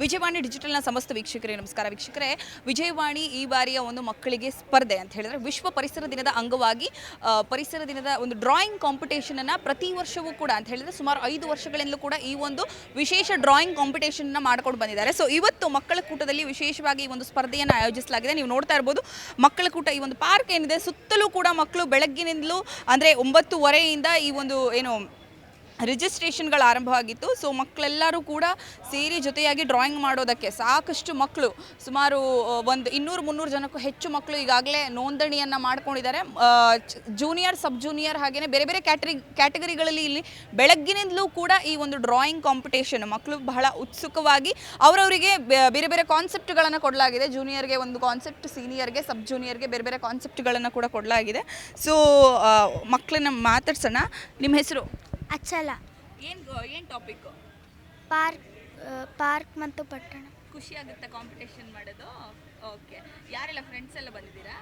ವಿಜಯವಾಣಿ ಡಿಜಿಟಲ್ನ ಸಮಸ್ತ ವೀಕ್ಷಕರಿಗೆ ನಮಸ್ಕಾರ ವೀಕ್ಷಕರೇ. ವಿಜಯವಾಣಿ ಈ ಬಾರಿಯ ಒಂದು ಮಕ್ಕಳಿಗೆ ಸ್ಪರ್ಧೆ ಅಂತ ಹೇಳಿದ್ರೆ ವಿಶ್ವ ಪರಿಸರ ದಿನದ ಅಂಗವಾಗಿ ಪರಿಸರ ದಿನದ ಒಂದು ಡ್ರಾಯಿಂಗ್ ಕಾಂಪಿಟೇಷನ್ ಅನ್ನ ಪ್ರತಿ ವರ್ಷವೂ ಕೂಡ ಅಂತ ಹೇಳಿದ್ರೆ ಸುಮಾರು ಐದು ವರ್ಷಗಳಿಂದಲೂ ಕೂಡ ಈ ಒಂದು ವಿಶೇಷ ಡ್ರಾಯಿಂಗ್ ಕಾಂಪಿಟೇಷನ್ ಅನ್ನ ಮಾಡ್ಕೊಂಡು ಬಂದಿದ್ದಾರೆ. ಸೊ ಇವತ್ತು ಮಕ್ಕಳ ಕೂಟದಲ್ಲಿ ವಿಶೇಷವಾಗಿ ಈ ಒಂದು ಸ್ಪರ್ಧೆಯನ್ನು ಆಯೋಜಿಸಲಾಗಿದೆ. ನೀವು ನೋಡ್ತಾ ಇರ್ಬೋದು, ಮಕ್ಕಳ ಕೂಟ ಈ ಒಂದು ಪಾರ್ಕ್ ಏನಿದೆ, ಸುತ್ತಲೂ ಕೂಡ ಮಕ್ಕಳು ಬೆಳಗ್ಗಿನಿಂದಲೂ ಅಂದರೆ ಒಂಬತ್ತುವರೆಯಿಂದ ಈ ಒಂದು ಏನು ರಿಜಿಸ್ಟ್ರೇಷನ್ಗಳು ಆರಂಭವಾಗಿತ್ತು. ಸೊ, ಮಕ್ಕಳೆಲ್ಲರೂ ಕೂಡ ಸೇರಿ ಜೊತೆಯಾಗಿ ಡ್ರಾಯಿಂಗ್ ಮಾಡೋದಕ್ಕೆ ಸಾಕಷ್ಟು ಮಕ್ಕಳು, ಸುಮಾರು ಒಂದು ಇನ್ನೂರು ಮುನ್ನೂರು ಜನಕ್ಕೂ ಹೆಚ್ಚು ಮಕ್ಕಳು ಈಗಾಗಲೇ ನೋಂದಣಿಯನ್ನು ಮಾಡ್ಕೊಂಡಿದ್ದಾರೆ. ಜೂನಿಯರ್, ಸಬ್ ಜೂನಿಯರ್ ಹಾಗೆಯೇ ಬೇರೆ ಬೇರೆ ಕ್ಯಾಟರಿ, ಕ್ಯಾಟಗರಿಗಳಲ್ಲಿ ಇಲ್ಲಿ ಬೆಳಗ್ಗಿನಿಂದಲೂ ಕೂಡ ಈ ಒಂದು ಡ್ರಾಯಿಂಗ್ ಕಾಂಪಿಟೇಷನ್ ಮಕ್ಕಳು ಬಹಳ ಉತ್ಸುಕವಾಗಿ ಅವರವರಿಗೆ ಬೇರೆ ಬೇರೆ ಕಾನ್ಸೆಪ್ಟ್ಗಳನ್ನು ಕೊಡಲಾಗಿದೆ. ಜೂನಿಯರ್ಗೆ ಒಂದು ಕಾನ್ಸೆಪ್ಟ್, ಸೀನಿಯರ್ಗೆ, ಸಬ್ ಜೂನಿಯರ್ಗೆ ಬೇರೆ ಬೇರೆ ಕಾನ್ಸೆಪ್ಟ್ಗಳನ್ನು ಕೂಡ ಕೊಡಲಾಗಿದೆ. ಸೊ ಮಕ್ಕಳನ್ನ ಮಾತಾಡ್ಸೋಣ. ನಿಮ್ಮ ಹೆಸರು? ಅಚ್ಚಲ ಏನು ಏನು ಟಾಪಿಕ್ ಪಾರ್ಕ್ ಪಾರ್ಕ್ ಮತ್ತು ಪಟ್ಟಣ. ಖುಷಿ ಆಗುತ್ತೆ ಕಾಂಪಿಟೇಷನ್ ಮಾಡೋದು? ಓಕೆ ಯಾರೆಲ್ಲ ಫ್ರೆಂಡ್ಸ್ ಎಲ್ಲ ಬಂದಿದ್ದೀರಾ?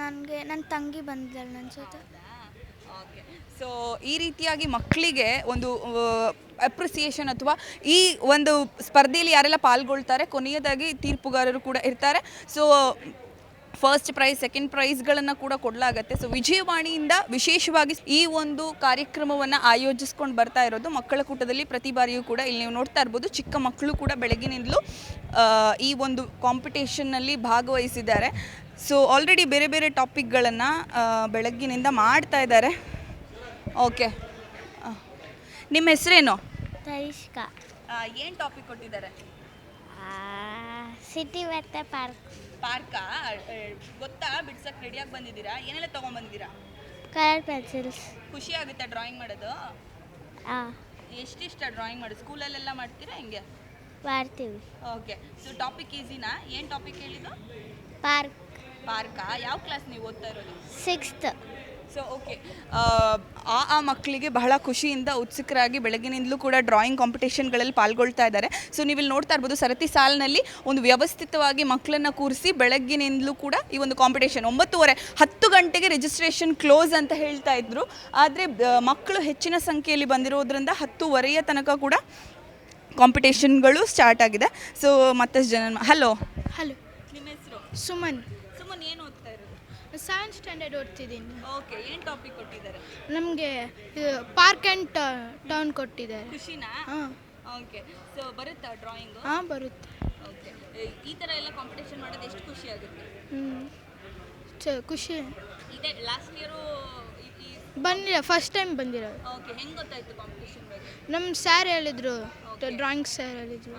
ನನಗೆ ನನ್ನ ತಂಗಿ ಬಂದಿದ್ದಾಳೆ ನನ್ನ ಜೊತೆ. ಓಕೆ ಸೊ ಈ ರೀತಿಯಾಗಿ ಮಕ್ಕಳಿಗೆ ಒಂದು ಅಪ್ರಿಸಿಯೇಷನ್ ಅಥವಾ ಈ ಒಂದು ಸ್ಪರ್ಧೆಯಲ್ಲಿ ಯಾರೆಲ್ಲ ಪಾಲ್ಗೊಳ್ತಾರೆ ಕೊನೆಯದಾಗಿ ತೀರ್ಪುಗಾರರು ಕೂಡ ಇರ್ತಾರೆ. ಸೊ ಫಸ್ಟ್ ಪ್ರೈಸ್ ಸೆಕೆಂಡ್ ಪ್ರೈಸ್ಗಳನ್ನು ಕೂಡ ಕೊಡಲಾಗತ್ತೆ. ಸೊ ವಿಜಯವಾಣಿಯಿಂದ ವಿಶೇಷವಾಗಿ ಈ ಒಂದು ಕಾರ್ಯಕ್ರಮವನ್ನು ಆಯೋಜಿಸ್ಕೊಂಡು ಬರ್ತಾ ಇರೋದು ಮಕ್ಕಳ ಕೂಟದಲ್ಲಿ ಪ್ರತಿ ಬಾರಿಯೂ ಕೂಡ ಇಲ್ಲಿ ನೀವು ನೋಡ್ತಾ ಇರ್ಬೋದು. ಚಿಕ್ಕ ಮಕ್ಕಳು ಕೂಡ ಬೆಳಗಿನಿಂದಲೂ ಈ ಒಂದು ಕಾಂಪಿಟೇಷನ್ನಲ್ಲಿ ಭಾಗವಹಿಸಿದ್ದಾರೆ. ಸೊ ಆಲ್ರೆಡಿ ಬೇರೆ ಬೇರೆ ಟಾಪಿಕ್ಗಳನ್ನು ಬೆಳಗ್ಗಿನಿಂದ ಮಾಡ್ತಾ ಇದ್ದಾರೆ. ಓಕೆ ನಿಮ್ಮ ಹೆಸರೇನು? ಏನು ಟಾಪಿಕ್ ಕೊಟ್ಟಿದ್ದಾರೆ? ಸಿಟಿ ಮತ್ತು ಪಾರ್ಕ್ ಪಾರ್ಕಾ ಗೊತ್ತಾ? ಬಿಡ್ಸಕ್ಕೆ ರೆಡಿಯಾಗಿ ಬಂದಿದ್ದೀರಾ? ಏನೆಲ್ಲ ತೊಗೊಂಬಂದಿದ್ದೀರಾ? ಕಲರ್ ಪೆನ್ಸಿಲ್ಸ್ ಖುಷಿ ಆಗುತ್ತೆ ಡ್ರಾಯಿಂಗ್ ಮಾಡೋದು? ಹಾಂ ಎಷ್ಟಿಷ್ಟ ಡ್ರಾಯಿಂಗ್ ಮಾಡೋದು? ಸ್ಕೂಲಲ್ಲೆಲ್ಲ ಮಾಡ್ತೀರಾ ಹೆಂಗೆ? ಮಾಡ್ತೀವಿ. ಓಕೆ. ಸೊ ಟಾಪಿಕ್ ಈಸಿನಾ ಏನು ಟಾಪಿಕ್ ಹೇಳಿದ್ದು? ಪಾರ್ಕ್. ಪಾರ್ಕಾ? ಯಾವ ಕ್ಲಾಸ್ ನೀವು ಓದ್ತಾ ಇರೋದು? ಸಿಕ್ಸ್ತ್ ಸೊ ಓಕೆ ಆ ಆ ಮಕ್ಕಳಿಗೆ ಬಹಳ ಖುಷಿಯಿಂದ ಉತ್ಸುಕರಾಗಿ ಬೆಳಗಿನಿಂದಲೂ ಕೂಡ ಡ್ರಾಯಿಂಗ್ ಕಾಂಪಿಟೇಷನ್ಗಳಲ್ಲಿ ಪಾಲ್ಗೊಳ್ತಾ ಇದ್ದಾರೆ. ಸೊ ನೀವಿಲ್ಲಿ ನೋಡ್ತಾ ಇರ್ಬೋದು ಸರತಿ ಸಾಲಿನಲ್ಲಿ ಒಂದು ವ್ಯವಸ್ಥಿತವಾಗಿ ಮಕ್ಕಳನ್ನು ಕೂರಿಸಿ ಬೆಳಗ್ಗಿನಿಂದಲೂ ಕೂಡ ಈ ಒಂದು ಕಾಂಪಿಟೇಷನ್ ಒಂಬತ್ತುವರೆ ಹತ್ತು ಗಂಟೆಗೆ ರಿಜಿಸ್ಟ್ರೇಷನ್ ಕ್ಲೋಸ್ ಅಂತ ಹೇಳ್ತಾ ಇದ್ರು. ಆದರೆ ಮಕ್ಕಳು ಹೆಚ್ಚಿನ ಸಂಖ್ಯೆಯಲ್ಲಿ ಬಂದಿರೋದ್ರಿಂದ ಹತ್ತುವರೆಯ ತನಕ ಕೂಡ ಕಾಂಪಿಟೇಷನ್ಗಳು ಸ್ಟಾರ್ಟ್ ಆಗಿದೆ. ಸೊ ಮತ್ತಷ್ಟು ಜನ ಹಲೋ ಹಲೋ ನಿಮ್ಮ ಹೆಸರು? ಸುಮನ್ ಸುಮ್ಮನೆ ಏನು ಓದ್ತಾ ಇರೋದು ಸೆವೆಂತ್ ಸ್ಟ್ಯಾಂಡರ್ಡ್ ಓದ್ತಿದ್ದೀನಿ. ಓಕೆ ಏನು ಟಾಪಿಕ್ ಕೊಟ್ಟಿದ್ದಾರೆ? ನಮಗೆ ಪಾರ್ಕ್ ಆ್ಯಂಡ್ ಟೌನ್ ಕೊಟ್ಟಿದ್ದಾರೆ. ಖುಷಿನಾ? ಹಾಂ. ಓಕೆ ಸೊ ಬರುತ್ತಾ ಡ್ರಾಯಿಂಗು ಹಾಂ ಬರುತ್ತೆ. ಓಕೆ ಈ ಥರ ಎಲ್ಲ ಕಾಂಪಿಟೇಷನ್ ಮಾಡೋದು ಎಷ್ಟು ಖುಷಿ ಆಗುತ್ತೆ? ಹ್ಞೂ ಚ ಖುಷಿ. ಇದೇ ಲಾಸ್ಟ್ ಇಯರು ಬಂದಿಲ್ಲ ಫಸ್ಟ್ ಟೈಮ್ ಬಂದಿರೋದು. ಓಕೆ ಹೆಂಗೆ ಗೊತ್ತಾಯ್ತು ಕಾಂಪಿಟೇಷನ್ ಬಗ್ಗೆ? ನಮ್ಮ ಸ್ಯಾರ್ ಹೇಳಿದ್ರು ಡ್ರಾಯಿಂಗ್ ಸ್ಯಾರ್ ಹೇಳಿದ್ರು.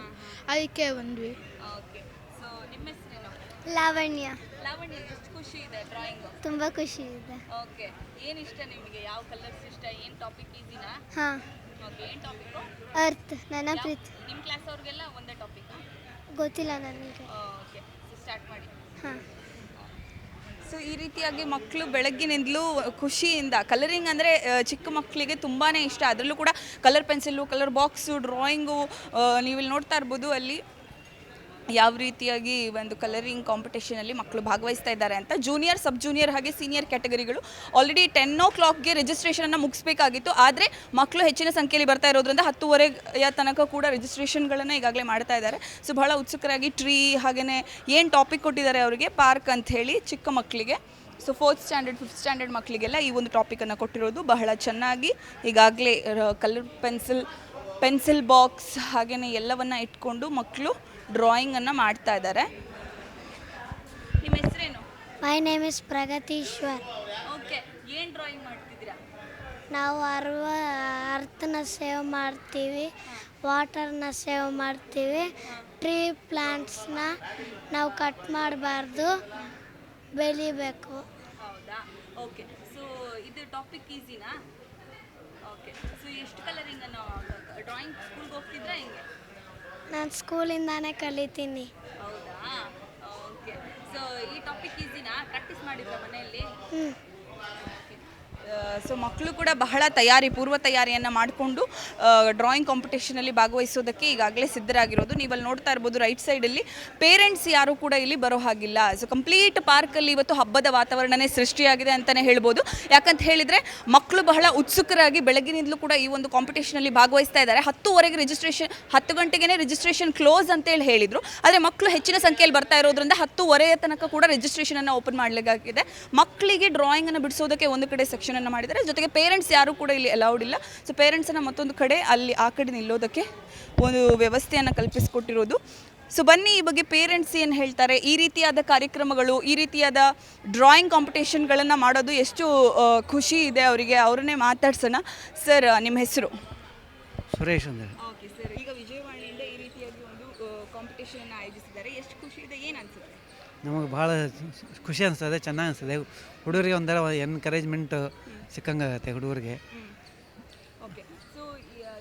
ಅದಕ್ಕೆ ಬಂದ್ವಿ. ಓಕೆ ಸೊ ನಿಮ್ಮ ಹೆಸರೇನು? ಲಾವಣ್ಯ. ಲಾವಣ್ಯ ಎಷ್ಟು ಖುಷಿ ಇದೆ ಡ್ರಾಯಿಂಗು ತುಂಬ ಖುಷಿ ಇದೆ. ಓಕೆ ಏನು ಇಷ್ಟ ನಿಮಗೆ? ಯಾವ ಕಲರ್ಸ್ ಇಷ್ಟ? ಏನು ಟಾಪಿಕ್ ಈಸಿನಾ ಹಾಂ. ಓಕೆ ಏನು ಟಾಪಿಕ್ಕು ಅರ್ಥ ನನ್ನ ಪ್ರೀತಿ. ನಿಮ್ಮ ಕ್ಲಾಸ್ ಅವ್ರಿಗೆಲ್ಲ ಒಂದೇ ಟಾಪಿಕ್ ಗೊತ್ತಿಲ್ಲ ನನಗೆ. ಓಕೆ ಸ್ಟಾರ್ಟ್ ಮಾಡಿ. ಹಾಂ. ಸೊ ಈ ರೀತಿಯಾಗಿ ಮಕ್ಕಳು ಬೆಳಗ್ಗಿನಿಂದಲೂ ಖುಷಿಯಿಂದ ಕಲರಿಂಗ್ ಅಂದರೆ ಚಿಕ್ಕ ಮಕ್ಕಳಿಗೆ ತುಂಬಾ ಇಷ್ಟ. ಅದರಲ್ಲೂ ಕೂಡ colour pencil colour box drawing ನೀವಿಲ್ಲಿ ನೋಡ್ತಾ ಇರ್ಬೋದು ಅಲ್ಲಿ. ಯಾವ ರೀತಿಯಾಗಿ ಒಂದು ಕಲರಿಂಗ್ ಕಾಂಪಿಟೇಷನಲ್ಲಿ ಮಕ್ಕಳು ಭಾಗವಹಿಸ್ತಾ ಇದ್ದಾರೆ ಅಂತ. ಜೂನಿಯರ್ ಸಬ್ ಜೂನಿಯರ್ ಹಾಗೆ ಸೀನಿಯರ್ ಕ್ಯಾಟಗರಿಗಳು ಆಲ್ರೆಡಿ ಟೆನ್ ಓ ಕ್ಲಾಕ್ಗೆ ರಿಜಿಸ್ಟ್ರೇಷನನ್ನು ಮುಗಿಸ್ಬೇಕಾಗಿತ್ತು. ಆದರೆ ಮಕ್ಕಳು ಹೆಚ್ಚಿನ ಸಂಖ್ಯೆಯಲ್ಲಿ ಬರ್ತಾ ಇರೋದ್ರಿಂದ ಹತ್ತುವರೆಯ ತನಕ ಕೂಡ ರಿಜಿಸ್ಟ್ರೇಷನ್ಗಳನ್ನು ಈಗಾಗಲೇ ಮಾಡ್ತಾ ಇದ್ದಾರೆ. ಸೊ ಬಹಳ ಉತ್ಸುಕರಾಗಿ ಟ್ರೀ ಹಾಗೆಯೇ ಏನು ಟಾಪಿಕ್ ಕೊಟ್ಟಿದ್ದಾರೆ ಅವರಿಗೆ? ಪಾರ್ಕ್ ಅಂತ ಹೇಳಿ ಚಿಕ್ಕ ಮಕ್ಕಳಿಗೆ so fourth standard fifth standard ಮಕ್ಕಳಿಗೆಲ್ಲ ಈ ಒಂದು ಟಾಪಿಕನ್ನು ಕೊಟ್ಟಿರೋದು. ಬಹಳ ಚೆನ್ನಾಗಿ ಈಗಾಗಲೇ ಕಲರ್ ಪೆನ್ಸಿಲ್ ಪೆನ್ಸಿಲ್ ಬಾಕ್ಸ್ ಹಾಗೆಯೇ ಎಲ್ಲವನ್ನು ಇಟ್ಕೊಂಡು ಮಕ್ಕಳು ಡ್ರಾಯಿಂಗನ್ನು ಮಾಡ್ತಾ ಇದ್ದಾರೆ. ನಿಮ್ಮ ಹೆಸರೇನು? My name is Pragatishwar okay ಏನು ಡ್ರಾಯಿಂಗ್ ಮಾಡ್ತಿದ್ದೀರಾ? ನಾವು ಅರ್ವ ಅರ್ಥನ ಸೇವ್ ಮಾಡ್ತೀವಿ ವಾಟರ್ನ ಸೇವ್ ಮಾಡ್ತೀವಿ ಟ್ರೀ ಪ್ಲಾಂಟ್ಸ್ನ ನಾವು ಕಟ್ ಮಾಡಬಾರ್ದು ಬೆಳಿಬೇಕು. ಹೌದಾ? ಓಕೆ ಸೊ ಇದು ಟಾಪಿಕ್ ಈಸಿನಾ? ಓಕೆ ಸೊ ಎಷ್ಟು ಕಲರಿಂಗನ್ನು ಡ್ರಾಯಿಂಗ್ ಸ್ಕೂಲ್ಗೆ ಹೋಗ್ತಿದ್ರೆ ಹೆಂಗೆ? ನಾನು ಸ್ಕೂಲಿಂದಾನೇ ಕಲಿತೀನಿ. ಹೌದಾ? ಓಕೆ. ಸೊ ಈ ಟಾಪಿಕ್ ಈಸಿನಾ? ಪ್ರಾಕ್ಟೀಸ್ ಮಾಡಿದ್ರಾ ಮನೆಯಲ್ಲಿ? ಹ್ಞೂ ಸೊ ಮಕ್ಕಳು ಕೂಡ ಬಹಳ ತಯಾರಿ, ಪೂರ್ವ ತಯಾರಿಯನ್ನು ಮಾಡಿಕೊಂಡು ಡ್ರಾಯಿಂಗ್ ಕಾಂಪಿಟೇಷನಲ್ಲಿ ಭಾಗವಹಿಸೋದಕ್ಕೆ ಈಗಾಗಲೇ ಸಿದ್ಧರಾಗಿರೋದು. ನೀವಲ್ಲಿ ನೋಡ್ತಾ ಇರ್ಬೋದು ರೈಟ್ ಸೈಡಲ್ಲಿ ಪೇರೆಂಟ್ಸ್ ಯಾರು ಕೂಡ ಇಲ್ಲಿ ಬರೋ ಹಾಗಿಲ್ಲ. ಸೊ ಕಂಪ್ಲೀಟ್ ಪಾರ್ಕಲ್ಲಿ ಇವತ್ತು ಹಬ್ಬದ ವಾತಾವರಣನೇ ಸೃಷ್ಟಿಯಾಗಿದೆ ಅಂತಲೇ ಹೇಳ್ಬೋದು. ಯಾಕಂತ ಹೇಳಿದರೆ, ಮಕ್ಕಳು ಬಹಳ ಉತ್ಸುಕರಾಗಿ ಬೆಳಗಿನಿಂದಲೂ ಕೂಡ ಈ ಒಂದು ಕಾಂಪಿಟೇಷನಲ್ಲಿ ಭಾಗವಹಿಸ್ತಾ ಇದ್ದಾರೆ. ಹತ್ತುವರೆಗೆ ರಿಜಿಸ್ಟ್ರೇಷನ್ ಹತ್ತು ಗಂಟೆಗೆ ರಿಜಿಸ್ಟ್ರೇಷನ್ ಕ್ಲೋಸ್ ಅಂತೇಳಿ ಹೇಳಿದರು. ಆದರೆ ಮಕ್ಕಳು ಹೆಚ್ಚಿನ ಸಂಖ್ಯೆಯಲ್ಲಿ ಬರ್ತಾ ಇರೋದ್ರಿಂದ ಹತ್ತುವರೆಯ ತನಕ ಕೂಡ ರಿಜಿಸ್ಟ್ರೇಷನನ್ನು ಓಪನ್ ಮಾಡಲಿಕ್ಕಾಗಿದೆ. ಮಕ್ಕಳಿಗೆ ಡ್ರಾಯಿಂಗನ್ನು ಬಿಡಿಸೋದಕ್ಕೆ ಒಂದು ಕಡೆ ಸೆಕ್ಷನನ್ನು ಮಾಡಿದ್ದಾರೆ ಜೊತೆಗೆ ಪೇರೆಂಟ್ಸ್ ಯಾರೂ ಕೂಡ ಇಲ್ಲಿ ಅಲೌಡ್ ಇಲ್ಲ. ಸೊ ಪೇರೆಂಟ್ಸನ್ನು ಮತ್ತೊಂದು ಕಡೆ ಅಲ್ಲಿ ಆ ಕಡೆ ನಿಲ್ಲೋದಕ್ಕೆ ಒಂದು ವ್ಯವಸ್ಥೆಯನ್ನು ಕಲ್ಪಿಸಿಕೊಟ್ಟಿರೋದು. ಸೊ ಬನ್ನಿ ಈ ಬಗ್ಗೆ ಪೇರೆಂಟ್ಸ್ ಏನು ಹೇಳ್ತಾರೆ? ಈ ರೀತಿಯಾದ ಕಾರ್ಯಕ್ರಮಗಳು ಈ ರೀತಿಯಾದ ಡ್ರಾಯಿಂಗ್ ಕಾಂಪಿಟೇಷನ್ಗಳನ್ನು ಮಾಡೋದು ಎಷ್ಟು ಖುಷಿ ಇದೆ ಅವರಿಗೆ? ಅವ್ರನ್ನೇ ಮಾತಾಡ್ಸೋಣ. ಸರ್ ನಿಮ್ಮ ಹೆಸರು? ಸುರೇಶ್ ಅಂದರೆ ಓಕೆ ಸರ್ ಈಗ ವಿಜಯವಾಣಿಯಿಂದ ಈ ರೀತಿಯಾಗಿ ಒಂದು ಕಾಂಪಿಟೇಷನ್ ಆಯೋಜಿಸಿದ್ದಾರೆ. ಎಷ್ಟು ಖುಷಿ ಇದೆ? ಏನು ಅನ್ಸುತ್ತೆ? ನಮಗೆ ಭಾಳ ಖುಷಿ ಅನಿಸ್ತದೆ ಚೆನ್ನಾಗಿ ಅನಿಸ್ತದೆ. ಹುಡುಗರಿಗೆ ಒಂಥರ ಎನ್ಕರೇಜ್ಮೆಂಟ್ ಸಿಕ್ಕಂಗಾಗತ್ತೆ ಹುಡುಗರಿಗೆ. ಓಕೆ ಸೊ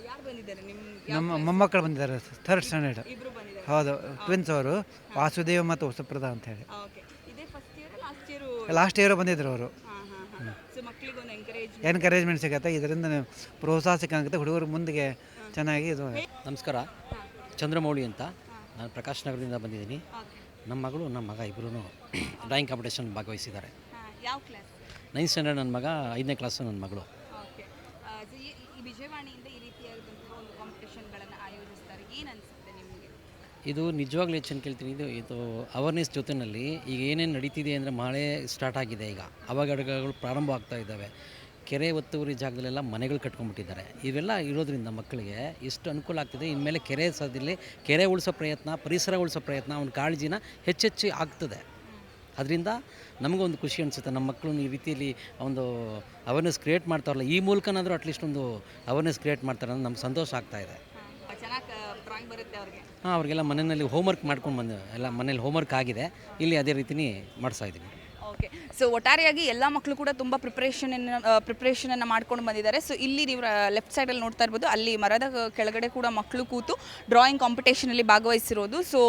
ಯಾರು ಬಂದಿದ್ದಾರೆ? ನಿಮ್ಮ ನಮ್ಮ ಮೊಮ್ಮಕ್ಕಳು ಬಂದಿದ್ದಾರೆ ಥರ್ಡ್ ಸ್ಟ್ಯಾಂಡರ್ಡ್ ಇಬ್ರು ಬಂದಿದ್ದಾರೆ. ಹೌದು ಟ್ವಿನ್ಸ್ ಅವರು ವಾಸುದೇವ್ ಮತ್ತು ಹೊಸಪ್ರದ ಅಂತ ಹೇಳಿ. ಓಕೆ ಇದೇ first year last year last year ಬಂದಿದ್ರು ಅವರು. ಹಾಂ ಹಾಂ ಹಾಂ. ಸೊ ಮಕ್ಕಳಿಗೆ ಒಂದು ಎಂಕರೇಜ್ ಎನ್ಕರೇಜ್ಮೆಂಟ್ ಸಿಗತ್ತೆ ಇದರಿಂದ ಪ್ರೋತ್ಸಾಹ ಸಿಕ್ಕಂಗುತ್ತೆ ಹುಡುಗರು ಮುಂದಿಗೆ ಚೆನ್ನಾಗಿ ಇದು ನಮಸ್ಕಾರ. ಚಂದ್ರಮೌಳಿ ಅಂತ. ನಾನು ಪ್ರಕಾಶ್ ನಗರದಿಂದ ಬಂದಿದ್ದೀನಿ. ಓಕೆ ನಮ್ಮ ಮಗಳು ನಮ್ಮ ಮಗ ಇಬ್ಬರೂ ಡ್ರಾಯಿಂಗ್ ಕಾಂಪಿಟೇಷನ್ ಭಾಗವಹಿಸಿದ್ದಾರೆ. ಯಾವ ಕ್ಲಾಸ್ ನೈನ್ತ್ ಸ್ಟ್ಯಾಂಡರ್ಡ್ ನನ್ನ ಮಗ ಐದನೇ ಕ್ಲಾಸು ನನ್ನ ಮಗಳು. ಓಕೆ ಈ ಈ ವಿಜಯವಾಣಿಯಿಂದ ಈ ರೀತಿಯಾದಂತಹ ಒಂದು ಕಾಂಪಿಟೇಷನ್ಗಳನ್ನು ಆಯೋಜಿಸ್ತಾರೆ. ಏನು ಅನಿಸುತ್ತೆ ನಿಮಗೆ? ಇದು ನಿಜವಾಗ್ಲೂ ಹೆಚ್ಚಿನ ಕೇಳ್ತೀನಿ. ಇದು ಇದು ಅವೇರ್ನೆಸ್ ಜೊತೆಯಲ್ಲಿ ಈಗ ಏನೇನು ನಡೀತಿದೆ ಅಂದರೆ ಮಳೆ ಸ್ಟಾರ್ಟ್ ಆಗಿದೆ ಈಗ. ಅವಘಡಗಳು ಪ್ರಾರಂಭ ಆಗ್ತಾ ಇದ್ದಾವೆ. ಕೆರೆ ಒತ್ತುವರಿ ಜಾಗದಲ್ಲೆಲ್ಲ ಮನೆಗಳು ಕಟ್ಕೊಂಡ್ಬಿಟ್ಟಿದ್ದಾರೆ. ಇವೆಲ್ಲ ಇರೋದ್ರಿಂದ ಮಕ್ಕಳಿಗೆ ಎಷ್ಟು ಅನುಕೂಲ ಆಗ್ತಿದೆ. ಇನ್ಮೇಲೆ ಕೆರೆ ಸದ್ಯಲ್ಲಿ ಕೆರೆ ಉಳಿಸೋ ಪ್ರಯತ್ನ ಪರಿಸರ ಉಳಿಸೋ ಪ್ರಯತ್ನ ಅವ್ನ ಕಾಳಜಿನ ಹೆಚ್ಚೆಚ್ಚು ಆಗ್ತದೆ. ಅದರಿಂದ ನಮಗೊಂದು ಖುಷಿ ಅನಿಸುತ್ತೆ. ನಮ್ಮ ಮಕ್ಕಳು ಈ ರೀತಿಯಲ್ಲಿ ಒಂದು ಅವೇರ್ನೆಸ್ ಕ್ರಿಯೇಟ್ ಮಾಡ್ತಾರಲ್ಲ ಈ ಮೂಲಕನಾದರೂ ಅಟ್ಲೀಸ್ಟ್ ಒಂದು ಅವೇರ್ನೆಸ್ ಕ್ರಿಯೇಟ್ ಮಾಡ್ತಾರೆ ಅನ್ನೋದು ನಮ್ಗೆ ಸಂತೋಷ ಆಗ್ತಾ ಅವ್ರಿಗೆ. ಹಾಂ ಅವರಿಗೆಲ್ಲ ಮನೆಯಲ್ಲಿ ಹೋಮ್ವರ್ಕ್ ಮಾಡ್ಕೊಂಡು ಬಂದು ಎಲ್ಲ ಮನೇಲಿ ಹೋಮ್ವರ್ಕ್ ಆಗಿದೆ. ಇಲ್ಲಿ ಅದೇ ರೀತಿನೇ ಓಕೆ ಸೊ ಒಟ್ಟಾರೆಯಾಗಿ ಎಲ್ಲ ಮಕ್ಕಳು ಕೂಡ ತುಂಬ ಪ್ರಿಪ್ರೇಷನ್ ಅನ್ನು ಮಾಡ್ಕೊಂಡು ಬಂದಿದ್ದಾರೆ. ಸೊ ಇಲ್ಲಿ ನೀವು ಲೆಫ್ಟ್ ಸೈಡಲ್ಲಿ ನೋಡ್ತಾ ಇರ್ಬೋದು. ಅಲ್ಲಿ ಮರದ ಕೆಳಗಡೆ ಕೂಡ ಮಕ್ಕಳು ಕೂತು ಡ್ರಾಯಿಂಗ್ ಕಾಂಪಿಟೇಷನಲ್ಲಿ ಭಾಗವಹಿಸಿರೋದು. ಸೊ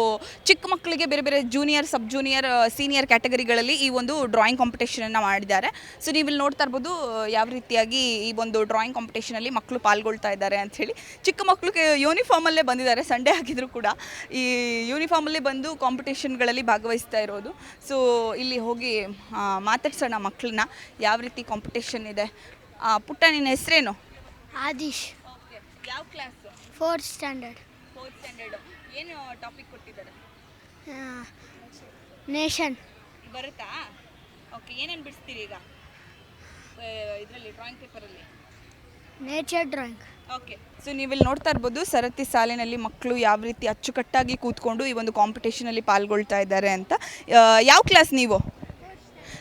ಚಿಕ್ಕ ಮಕ್ಕಳಿಗೆ ಬೇರೆ ಬೇರೆ ಜೂನಿಯರ್ ಸಬ್ ಜೂನಿಯರ್ ಸೀನಿಯರ್ ಕ್ಯಾಟಗರಿಗಳಲ್ಲಿ ಈ ಒಂದು ಡ್ರಾಯಿಂಗ್ ಕಾಂಪಿಟೇಷನನ್ನು ಮಾಡಿದ್ದಾರೆ. ಸೊ ನೀವು ಇಲ್ಲಿ ನೋಡ್ತಾ ಇರ್ಬೋದು ಯಾವ ರೀತಿಯಾಗಿ ಈ ಒಂದು ಡ್ರಾಯಿಂಗ್ ಕಾಂಪಿಟೇಷನಲ್ಲಿ ಮಕ್ಕಳು ಪಾಲ್ಗೊಳ್ತಾ ಇದ್ದಾರೆ ಅಂತ ಹೇಳಿ. ಚಿಕ್ಕ ಮಕ್ಕಳಿಗೆ ಯೂನಿಫಾರ್ಮಲ್ಲೇ ಬಂದಿದ್ದಾರೆ ಸಂಡೇ ಆಗಿದ್ರು ಕೂಡ. ಈ ಯೂನಿಫಾರ್ಮಲ್ಲಿ ಬಂದು ಕಾಂಪಿಟೇಷನ್ಗಳಲ್ಲಿ ಭಾಗವಹಿಸ್ತಾ ಇರೋದು. ಸೊ ಇಲ್ಲಿ ಹೋಗಿ ಮಾತಾಡ್ಸೋಣ ಮಕ್ಕಳನ್ನ. ಯಾವ ರೀತಿ ಕಾಂಪಿಟೇಷನ್ ಇದೆ? ಆ, ಪುಟ್ಟ ನಿನ್ನ ಹೆಸರೇನು? ಆದಿಶ್. ಯಾವ class fourth standard fourth standard ಏನು ಟಾಪಿಕ್ ಕೊಟ್ಟಿದ್ದಾರೆ? ನೇಷನ್ ಬರುತ್ತಾ? ಓಕೆ ಏನೇನು ಬಿಡಿಸ್ತೀರಿ ಈಗ? ಇದರಲ್ಲಿ ಡ್ರಾಯಿಂಗ್ ಪೇಪರಲ್ಲಿ ನೇಚರ್ ಡ್ರಾಯಿಂಗ್ ಓಕೆ ಸೊ ನೀವಿಲ್ಲಿ ನೋಡ್ತಾ ಇರ್ಬೋದು ಸರತಿ ಸಾಲಿನಲ್ಲಿ ಮಕ್ಕಳು ಯಾವ ರೀತಿ ಅಚ್ಚುಕಟ್ಟಾಗಿ ಕೂತ್ಕೊಂಡು ಈ ಒಂದು ಕಾಂಪಿಟೇಷನಲ್ಲಿ ಪಾಲ್ಗೊಳ್ತಾ ಇದ್ದಾರೆ ಅಂತ. ಆ, ಯಾವ ಕ್ಲಾಸ್ ನೀವು?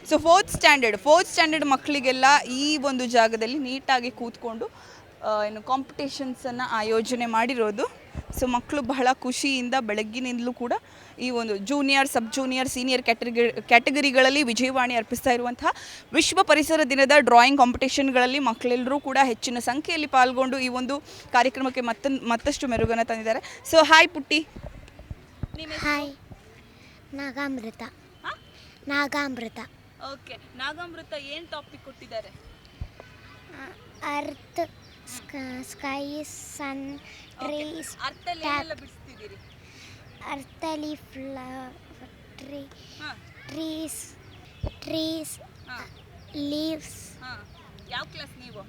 So fourth standard fourth standard ಮಕ್ಕಳಿಗೆಲ್ಲ ಈ ಒಂದು ಜಾಗದಲ್ಲಿ ನೀಟಾಗಿ ಕೂತ್ಕೊಂಡು ಏನು ಕಾಂಪಿಟೇಷನ್ಸನ್ನು ಆಯೋಜನೆ ಮಾಡಿರೋದು. ಸೊ ಮಕ್ಕಳು ಬಹಳ ಖುಷಿಯಿಂದ ಬೆಳಗ್ಗಿನಿಂದಲೂ ಕೂಡ ಈ ಒಂದು junior sub junior senior category ಕ್ಯಾಟಗರಿಗಳಲ್ಲಿ Vijayavani ಅರ್ಪಿಸ್ತಾ ಇರುವಂತಹ ವಿಶ್ವ ಪರಿಸರ ದಿನದ ಡ್ರಾಯಿಂಗ್ ಕಾಂಪಿಟೇಷನ್ಗಳಲ್ಲಿ ಮಕ್ಕಳೆಲ್ಲರೂ ಕೂಡ ಹೆಚ್ಚಿನ ಸಂಖ್ಯೆಯಲ್ಲಿ ಪಾಲ್ಗೊಂಡು ಈ ಒಂದು ಕಾರ್ಯಕ್ರಮಕ್ಕೆ ಮತ್ತ ಮತ್ತಷ್ಟು ಮೆರುಗನ್ನು ತಂದಿದ್ದಾರೆ. ಸೊ ಹಾಯ್ ಪುಟ್ಟಿ. ಹಾಯ್ ನಾಗಾಮೃತ. ನಾಗಾಮೃತ. ಓಕೆ ನಾಗಾಮೃತ ಏನು ಟಾಪಿಕ್ ಕೊಟ್ಟಿದ್ದಾರೆ? ಅರ್ತ್ ಸ್ಕೈ ಸನ್ ಟ್ರೀಸ್ ಅರ್ಥಲ್ಲಿ ಏನೆಲ್ಲ ಬಿಡಿಸ್ತಿದ್ದೀರಿ? ಅರ್ಥಲಿ ಫ್ಲವರ್ ಟ್ರೀ ಹಾಂ. ಟ್ರೀಸ್ ಟ್ರೀಸ್ ಹಾಂ. ಲೀವ್ಸ್ ಹಾಂ. ಯಾವ ಕ್ಲಾಸ್ ನೀವು?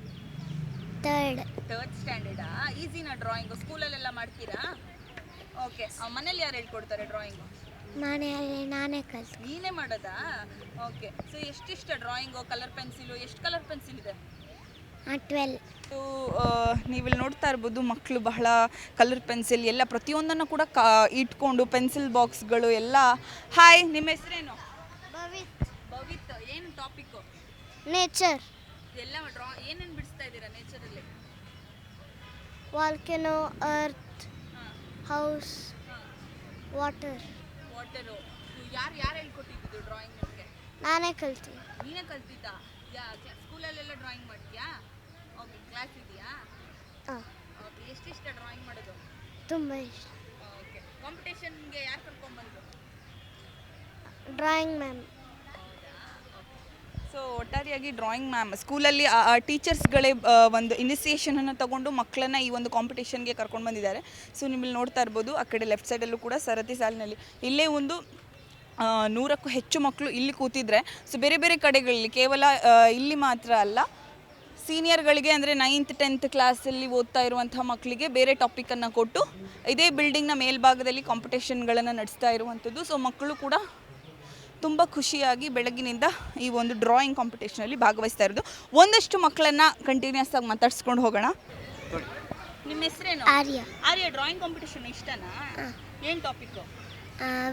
ತರ್ಡ್ ತರ್ಡ್ ಸ್ಟ್ಯಾಂಡರ್ಡಾ ಈಸಿನಾ ಡ್ರಾಯಿಂಗು ಸ್ಕೂಲಲ್ಲೆಲ್ಲ ಮಾಡ್ತೀರಾ? ಓಕೆ ಮನೇಲಿ ಯಾರು ಹೇಳ್ಕೊಡ್ತಾರೆ ಡ್ರಾಯಿಂಗು ಮನೆಯಲ್ಲಿ ನಾನೇ ಕಲ್ತು ನೀನೇ ಮಾಡೋದಾ? ಓಕೆ ಸೊ ಎಷ್ಟಿಷ್ಟ ಡ್ರಾಯಿಂಗು ಕಲರ್ ಪೆನ್ಸಿಲು ಎಷ್ಟು ಕಲರ್ ಪೆನ್ಸಿಲ್ ಇದೆ? ಟ್ವೆಲ್ ನೀವಿಲ್ಲಿ ನೋಡ್ತಾ ಇರ್ಬೋದು ಮಕ್ಕಳು ಬಹಳ ಕಲರ್ ಪೆನ್ಸಿಲ್ ಎಲ್ಲ ಪ್ರತಿಯೊಂದನ್ನು ಕೂಡ ಕಾ ಇಟ್ಕೊಂಡು ಪೆನ್ಸಿಲ್ ಬಾಕ್ಸ್ಗಳು ಎಲ್ಲ. ಹಾಯ್ ನಿಮ್ಮ ಹೆಸರೇನು? ಭವಿತ್. ಏನು ಟಾಪಿಕ್ಕು ನೇಚರ್ ಎಲ್ಲ ಡ್ರಾ ಏನೇನು ಬಿಡಿಸ್ತಾ ಇದ್ದೀರಾ ನೇಚರಲ್ಲಿ volcano earth house water water ಯಾರು ಯಾರು ಹೇಳ್ಕೊಟ್ಟಿದ್ದು ಡ್ರಾಯಿಂಗ್ ನಿಮಗೆ? ನಾನೇ ಕಲ್ತು ನೀನೇ ಕಲ್ತಿದ್ದ? ಯಾ ಸ್ಕೂಲಲ್ಲೆಲ್ಲ ಡ್ರಾಯಿಂಗ್ ಮಾಡ್ತೀಯಾ? ಓಕೆ ಕ್ಲಾಸ್ ಇದೆಯಾ? ಓಕೆ ಎಷ್ಟಿಷ್ಟ ಡ್ರಾಯಿಂಗ್ ಮಾಡೋದು? ತುಂಬ ಇಷ್ಟ. ಓಕೆ ಕಾಂಪಿಟೇಷನ್ಗೆ ಯಾರು ಕರ್ಕೊಂಡ್ಬಂದ್ರು ಡ್ರಾಯಿಂಗ್ ಮ್ಯಾಮ್ ಸೊ ಒಟ್ಟಾರೆಯಾಗಿ ಡ್ರಾಯಿಂಗ್ ಮ್ಯಾಮ್ ಸ್ಕೂಲಲ್ಲಿ ಟೀಚರ್ಸ್ಗಳೇ ಒಂದು ಇನಿಸಿಯೇಷನನ್ನು ತಗೊಂಡು ಮಕ್ಕಳನ್ನ ಈ ಒಂದು ಕಾಂಪಿಟೇಷನ್ಗೆ ಕರ್ಕೊಂಡು ಬಂದಿದ್ದಾರೆ. ಸೊ ನಿಮ್ಮಲ್ಲಿ ನೋಡ್ತಾ ಇರ್ಬೋದು, ಆ ಕಡೆ ಲೆಫ್ಟ್ ಸೈಡಲ್ಲೂ ಕೂಡ ಸರತಿ ಸಾಲಿನಲ್ಲಿ. ಇಲ್ಲೇ ಒಂದು ನೂರಕ್ಕೂ ಹೆಚ್ಚು ಮಕ್ಕಳು ಇಲ್ಲಿ ಕೂತಿದ್ರೆ ಸೊ ಬೇರೆ ಬೇರೆ ಕಡೆಗಳಲ್ಲಿ, ಕೇವಲ ಇಲ್ಲಿ ಮಾತ್ರ ಅಲ್ಲ ಸೀನಿಯರ್ಗಳಿಗೆ ಅಂದರೆ ನೈನ್ತ್ ಟೆಂತ್ ಕ್ಲಾಸಲ್ಲಿ ಓದ್ತಾ ಇರುವಂಥ ಮಕ್ಕಳಿಗೆ ಬೇರೆ ಟಾಪಿಕನ್ನು ಕೊಟ್ಟು, ಇದೇ ಬಿಲ್ಡಿಂಗ್ನ ಮೇಲ್ಭಾಗದಲ್ಲಿ ಕಾಂಪಿಟೇಷನ್ಗಳನ್ನು ನಡೆಸ್ತಾ ಇರುವಂಥದ್ದು. ಸೊ ಮಕ್ಕಳು ಕೂಡ ತುಂಬ ಖುಷಿಯಾಗಿ ಬೆಳಗಿನಿಂದ ಈ ಒಂದು ಡ್ರಾಯಿಂಗ್ ಕಾಂಪಿಟೇಷನಲ್ಲಿ ಭಾಗವಹಿಸ್ತಾ ಇರೋದು. ಒಂದಷ್ಟು ಮಕ್ಕಳನ್ನು ಕಂಟಿನ್ಯೂಸ್ ಆಗಿ ಮಾತಾಡ್ಸ್ಕೊಂಡು ಹೋಗೋಣ. ನಿಮ್ಮ ಹೆಸರೇನು? ಆರ್ಯ. ಆರ್ಯ ಡ್ರಾಯಿಂಗ್ ಕಾಂಪಿಟೇಷನ್ ಇಷ್ಟನಾ? ಏನು ಟಾಪಿಕ್ಕು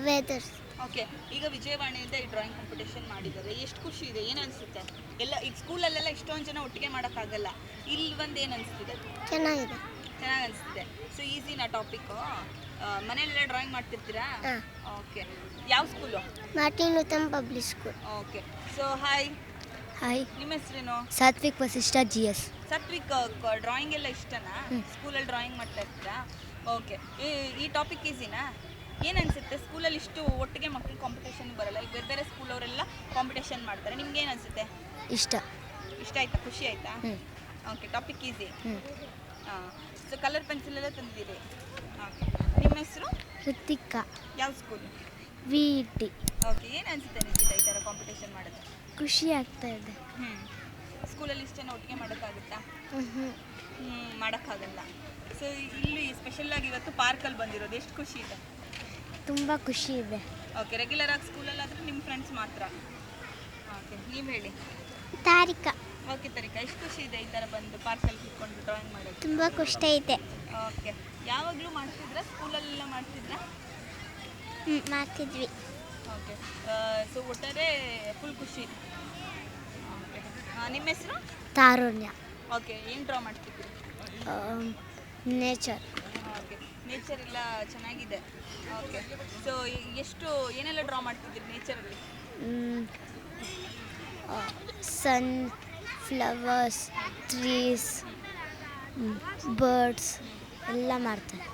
ವೆದರ್ ಓಕೆ ಈಗ ವಿಜಯವಾಣಿಯಿಂದ ಈ ಡ್ರಾಯಿಂಗ್ ಕಾಂಪಿಟೇಷನ್ ಮಾಡಿದ್ದಾರೆ. ಎಷ್ಟು ಖುಷಿ ಇದೆ ಏನು ಅನಿಸುತ್ತೆ? ಎಲ್ಲ ಈಗ ಸ್ಕೂಲಲ್ಲೆಲ್ಲ ಇಷ್ಟೊಂದು ಜನ ಒಟ್ಟಿಗೆ ಮಾಡೋಕ್ಕಾಗಲ್ಲ. ಇಲ್ಲಿ ಬಂದು ಏನು ಅನಿಸ್ತಿದೆ ಚೆನ್ನಾಗಿದೆ. ಚೆನ್ನಾಗಿ ಅನಿಸ್ತಿದೆ ಸೊ ಈಸಿನಾ ಟಾಪಿಕ್ಕು ಮನೆಯಲ್ಲೆಲ್ಲ ಡ್ರಾಯಿಂಗ್ ಮಾಡ್ತಿರ್ತೀರಾ? ಓಕೆ ಯಾವ school Martin Uttam public school okay so hi hi ನಿಮ್ಮ ಹೆಸರೇನು? Satvik Vasishtha G S Satvik drawing ಎಲ್ಲ ಇಷ್ಟನಾ? ಸ್ಕೂಲಲ್ಲಿ ಡ್ರಾಯಿಂಗ್ ಮಾಡ್ತಾ ಇರ್ತೀರಾ? ಓಕೆ ಈ ಟಾಪಿಕ್ ಈಸಿನಾ ಏನು ಅನಿಸುತ್ತೆ ಸ್ಕೂಲಲ್ಲಿ ಇಷ್ಟು ಒಟ್ಟಿಗೆ ಮಕ್ಕಳು ಕಾಂಪಿಟೇಷನ್ ಬರಲ್ಲ. ಈಗ ಬೇರೆ ಬೇರೆ ಸ್ಕೂಲವರೆಲ್ಲ ಕಾಂಪಿಟೇಷನ್ ಮಾಡ್ತಾರೆ. ನಿಮ್ಗೆ ಏನು ಅನಿಸುತ್ತೆ ಇಷ್ಟ. ಇಷ್ಟ ಆಯ್ತಾ? ಖುಷಿ ಆಯ್ತಾ. Okay topic easy. ಹಾಂ ಕಲರ್ ಪೆನ್ಸಿಲ್ ಎಲ್ಲ ತಂದಿದ್ದೀರಿ ನಿಮ್ಮ ಹೆಸರು? ಋತಿಕಾ ಯಾವ ಸ್ಕೂಲ್ ವಿ ಟಿ ಓಕೆ ಏನು ಅನಿಸುತ್ತೆ ನಿಮಗೆ ಈ ಥರ ಕಾಂಪಿಟೇಷನ್ ಮಾಡೋದು? ಖುಷಿ ಆಗ್ತಾ ಇದೆ. ಹ್ಞೂ ಸ್ಕೂಲಲ್ಲಿ ಇಷ್ಟೇನು ಒಟ್ಟಿಗೆ ಮಾಡೋಕ್ಕಾಗುತ್ತಾ? ಹ್ಞೂ ಹ್ಞೂ ಮಾಡೋಕ್ಕಾಗಲ್ಲ. ಸೊ ಇಲ್ಲಿ ಸ್ಪೆಷಲಾಗಿ ಇವತ್ತು ಪಾರ್ಕಲ್ಲಿ ಬಂದಿರೋದು ಎಷ್ಟು ಖುಷಿ ಇದೆ? ತುಂಬ ಖುಷಿ ಇದೆ. ಓಕೆ ರೆಗ್ಯುಲರ್ ಆಗಿ ಸ್ಕೂಲಲ್ಲಾದರೆ ನಿಮ್ಮ ಫ್ರೆಂಡ್ಸ್ ಮಾತ್ರ. ಓಕೆ ನೀವು ಹೇಳಿ. ತಾರಿಕಾ. ಓಕೆ ತರಿಕಾ ಎಷ್ಟು ಖುಷಿ ಇದೆ ಈ ಥರ ಬಂದು ಪಾರ್ಕಲ್ಲಿ ಕೂತ್ಕೊಂಡು ಡ್ರಾಯಿಂಗ್ ಮಾಡೋದು ತುಂಬ ಖುಷಿ ಇದೆ. ಓಕೆ ಯಾವಾಗಲೂ ಮಾಡ್ತಿದ್ರಾ? ಸ್ಕೂಲಲ್ಲೆಲ್ಲ ಮಾಡ್ತಿದ್ರಾ? ಹ್ಞೂ ಮಾಡ್ತಿದ್ವಿ. ಓಕೆ ಸೊ ಒಟ್ಟಾರೆ ಫುಲ್ ಖುಷಿ. ಓಕೆ ನಿಮ್ಮ ಹೆಸರು? ತಾರುಣ್ಯ. ಓಕೆ ಏನು ಡ್ರಾ ಮಾಡ್ತಿದ್ರಿ? ನೇಚರ್ ಓಕೆ ನೇಚರ್ ಎಲ್ಲ ಚೆನ್ನಾಗಿದೆ. ಓಕೆ ಸೊ ಎಷ್ಟು ಏನೆಲ್ಲ ಡ್ರಾ ಮಾಡ್ತಿದ್ರಿ ನೇಚರಲ್ಲಿ ಸನ್ ಫ್ಲವರ್ಸ್ ಟ್ರೀಸ್ ಬರ್ಡ್ಸ್ ಎಲ್ಲ ಮಾಡ್ತಾರೆ.